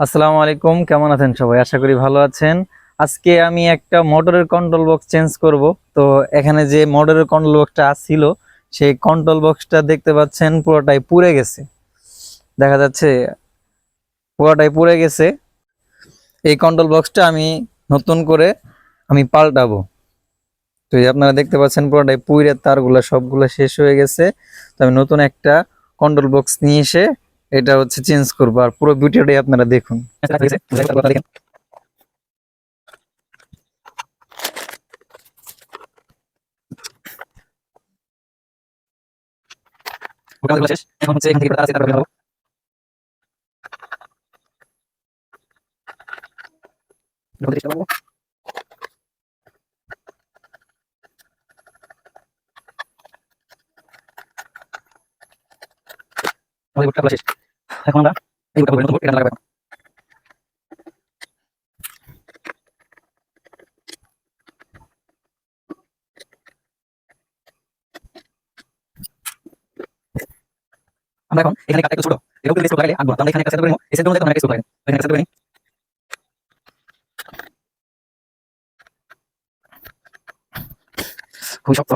আসসালামু আলাইকুম, কেমন আছেন সবাই? আশা করি ভালো আছেন। আজকে আমি একটা মোটরের কন্ট্রোল বক্স চেঞ্জ করব। তো এখানে যে মোটরের কন্ট্রোল বক্সটা ছিল, সেই কন্ট্রোল বক্সটা দেখতে পাচ্ছেন, পুরোটাই পুড়ে গেছে। দেখা যাচ্ছে, পুরোটাই পুড়ে গেছে। এই কন্ট্রোল বক্সটা আমি নতুন করে আমি পাল্টাবো। তো এই আপনারা দেখতে পাচ্ছেন, পুরোটাই পুইরের তারগুলো সবগুলো শেষ হয়ে গেছে। তো আমি নতুন একটা কন্ট্রোল বক্স নিয়ে এসে এটা হচ্ছে চেঞ্জ করব, আর পুরো ভিডিওটাই আপনারা দেখুন এখন হচ্ছে এখান থেকে তার আছে তারপরে বের হব। এটা এখন আমরা এই নতুন ভুট্টা এখানে লাগাবো। আমরা এখন এখানে কাটটা একটু ছোট। এটা উপরে লাগালে আঁকবো আমরা এখানে একটা সেট করে নিবো। এই সেট আমরা একটা লাগাই এখানে একটা সেট করে নিই। খুবই শক্ত।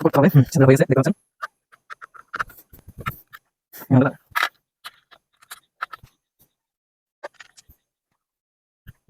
করতে হবে। সেটা হয়ে গেছে, দেখতে পাচ্ছেন আমরা হুম, রাখি আমরা কিছু করতে। হুম, কিছু রাখি আগে।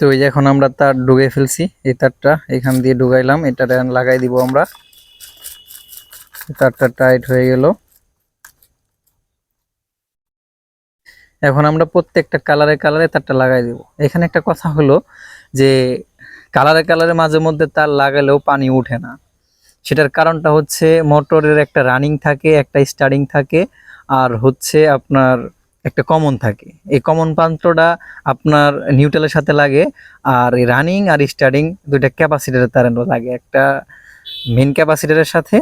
তো এই যে এখন আমরা তার ঢুকে ফেলছি, এই তারটা এখান দিয়ে ঢুকাইলাম এটা লাগাই দিব আমরা। তারটা টাইট হয়ে গেল। এখন আমরা প্রত্যেকটা কালারে কালারে তারটা লাগাই দিব। এখানে একটা কথা হলো যে, কালারে কালারে মাঝে মধ্যে তার লাগালেও পানি উঠে না। সেটার কারণটা হচ্ছে মোটরের একটা রানিং থাকে, একটা স্টার্টিং থাকে, আর হচ্ছে আপনার একটা কমন থাকে। এই কমন পাত্রটা আপনার নিউট্রালের সাথে লাগে আর এই রানিং আর স্টার্টিং দুইটা ক্যাপাসিটারের তার লাগে। একটা মেন ক্যাপাসিটারের সাথে,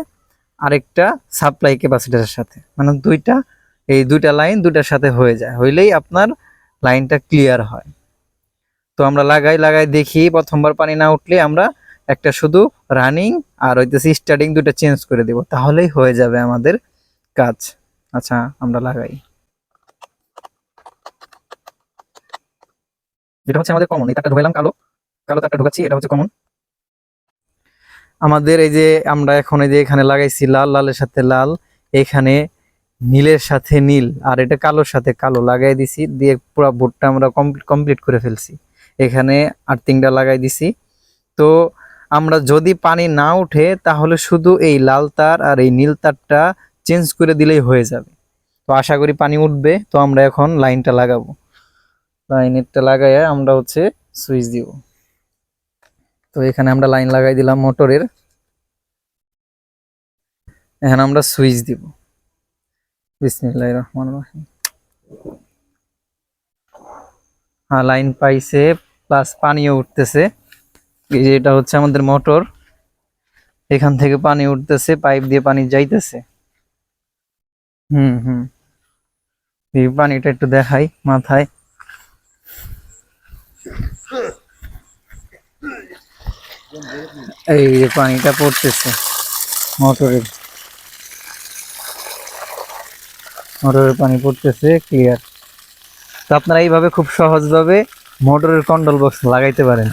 আরেকটা সাপ্লাই ক্যাপাসিটারের সাথে। মানে দুইটা, এই দুইটা লাইন দুইটার সাথে হয়ে যায়। হইলেই আপনার লাইনটা ক্লিয়ার হয়। তো আমরা লাগাই লাগাই দেখি, প্রথমবার পানি না উঠলে আমরা একটা শুধু রানিং আর হইতেছে স্টার্টিং দুইটা চেঞ্জ করে দেব। তাহলেই হয়ে যাবে আমাদের কাজ। আচ্ছা আমরা লাগাই। যেটা হচ্ছে আমাদের কমন এই তারটা ঢুকাইলাম কালো। কালো তারটা ঢুকাচ্ছি, এটা হচ্ছে কমন আমাদের এই যে আমরা এখন এই যে এখানে লাগাইছি লাল, লালের সাথে লাল, এখানে নীলের সাথে নীল, আর এটা কালোর সাথে কালো। লাগাই দিছি, দিয়ে পুরো বোর্ডটা আমরা কমপ্লিট করে ফেলছি। এখানে আর্থিংটা লাগাই দিছি। তো আমরা যদি পানি না উঠে, তাহলে শুধু এই লাল তার আর এই নীল তারটা চেঞ্জ করে দিলেই হয়ে যাবে। তো আশা করি পানি উঠবে, তো আমরা এখন লাইনটা লাগাবো। লাইনেরটা লাগাইয়া আমরা হচ্ছে সুইচ দিব। তো এখানে আমরা লাইন লাগাই দিলাম মোটরের এখন আমরা সুইচ দিব। বিসমিল্লাহির রহমানির রহিম। হ্যাঁ লাইন পাইছে প্লাস পানিও উঠতেছে। এই যে এটা হচ্ছে আমাদের মোটর এখান থেকে পানি উঠতেছে পাইপ দিয়ে পানি যাইতেছে। হুম হুম। এই পানিটা একটু দেখাই মাথায়। এই যে পানিটা পড়তেছে, মোটরের। মোটরের পানি পড়তেছে ক্লিয়ার তো আপনারা এইভাবে খুব সহজভাবে মোটরের কন্ট্রোল বক্স লাগাইতে পারেন।